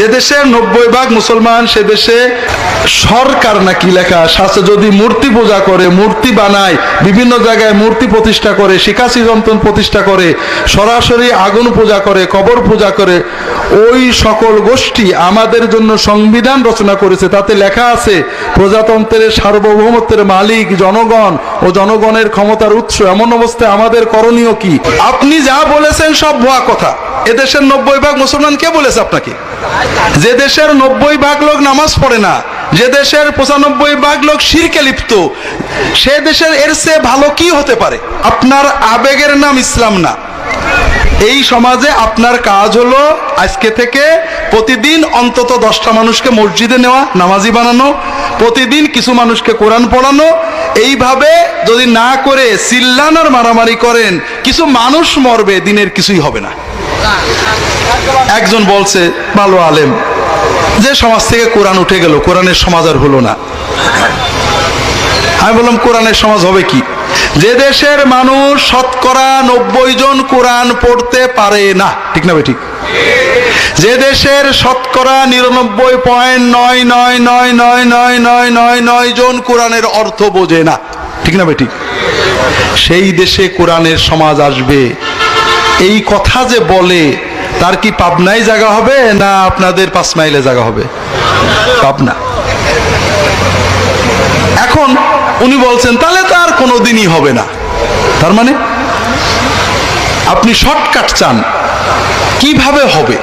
যে দেশে নব্বই ভাগ মুসলমান, সে দেশে সরকার নাকি লেখা শাস্ত্রে যদি মূর্তি পূজা করে, মূর্তি বানায়, বিভিন্ন জায়গায় মূর্তি প্রতিষ্ঠা করে শিকাশি যন্ত্র প্রতিষ্ঠা করে, সরাসরি আগুন পূজা করে, কবর পূজা করে ওই সকল গোষ্ঠী আমাদের জন্য সংবিধান রচনা করেছে। তাতে লেখা আছে, প্রজাতন্ত্রের সার্বভৌমত্বের মালিক জনগণ ও জনগণের ক্ষমতার উৎস। এমন অবস্থায় আমাদের করণীয় কি? আপনি যা বলেছেন সব ভুয়া কথা। এদেশের নব্বই ভাগ মুসলমান কে বলেছে আপনাকে? যে দেশের নব্বই ভাগ লোক নামাজ পড়ে না, যে দেশের পঁচানব্বই ভাগ লোক শিরকে লিপ্ত, সে দেশের এর চেয়ে ভালো কি হতে পারে? আপনার আবেগের নাম ইসলাম না। এই সমাজে আপনার কাজ হলো আজকে থেকে প্রতিদিন অন্তত দশটা মানুষকে মসজিদে নেওয়া, নামাজি বানানো, প্রতিদিন কিছু মানুষকে কোরআন পড়ানো। এইভাবে যদি না করে চিল্লানোর মারামারি করেন, কিছু মানুষ মরবে, দিনের কিছুই হবে না। একজন বলছে, ভালো আলেম, যে সমাজ থেকে কোরআন উঠে গেল, কোরআনের সমাজ আর হলো না। আমি বললাম, কোরআনের সমাজ হবে কি? যে দেশের মানুষ শতকরা নব্বই জন কোরআন পড়তে পারে না, ঠিক না ঠিক? যে দেশের শতকরা নিরানব্বই পয়েন্ট নয় নয় নয় নয় নয় নয় নয় নয় জন কোরআনের অর্থ বোঝে না, ঠিক না ভাই ঠিক? সেই দেশে কোরআনের সমাজ আসবে। এই কথা যে বলে, তার কি পাবনায় জায়গা হবে না আপনাদের পাঁচ মাইলে জায়গা হবে? পাবনা। এখন উনি বলছেন, তাহলে তো কোনো দিনই হবে না। তার মানে আপনি শর্টকাট চান, কীভাবে হবে?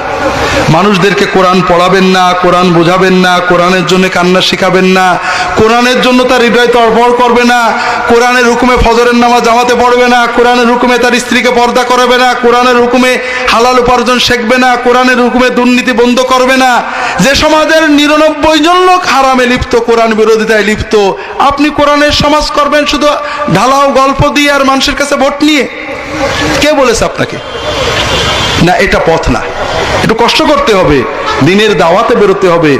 মানুষদেরকে কোরআন পড়াবেন না, কোরআন বোঝাবেন না, কোরআনের জন্য কান্না শেখাবেন না কোরআনের জন্য তার হৃদয় তরফর করবে না, কোরআনের হুকুমে ফজরের নামাজ জামাতে পড়বে না, কোরআনের হুকুমে তার স্ত্রীকে পর্দা করাবে না, কোরআনের হুকুমে হালাল উপার্জন শেখবে না, কোরআনের হুকুমে দুর্নীতি বন্ধ করবে না। যে সমাজের নিরানব্বই জন লোক হারামে লিপ্ত, কোরআন বিরোধিতায় লিপ্ত, আপনি কোরআনের সমাজ করবেন শুধু ঢালাও গল্প দিয়ে আর মানুষের কাছে ভোট নিয়ে? কে বলেছে আপনাকে? না, এটা পথ না। একটু কষ্ট করতে হবে, দিনের দাওয়াতে বেরোতে হবে।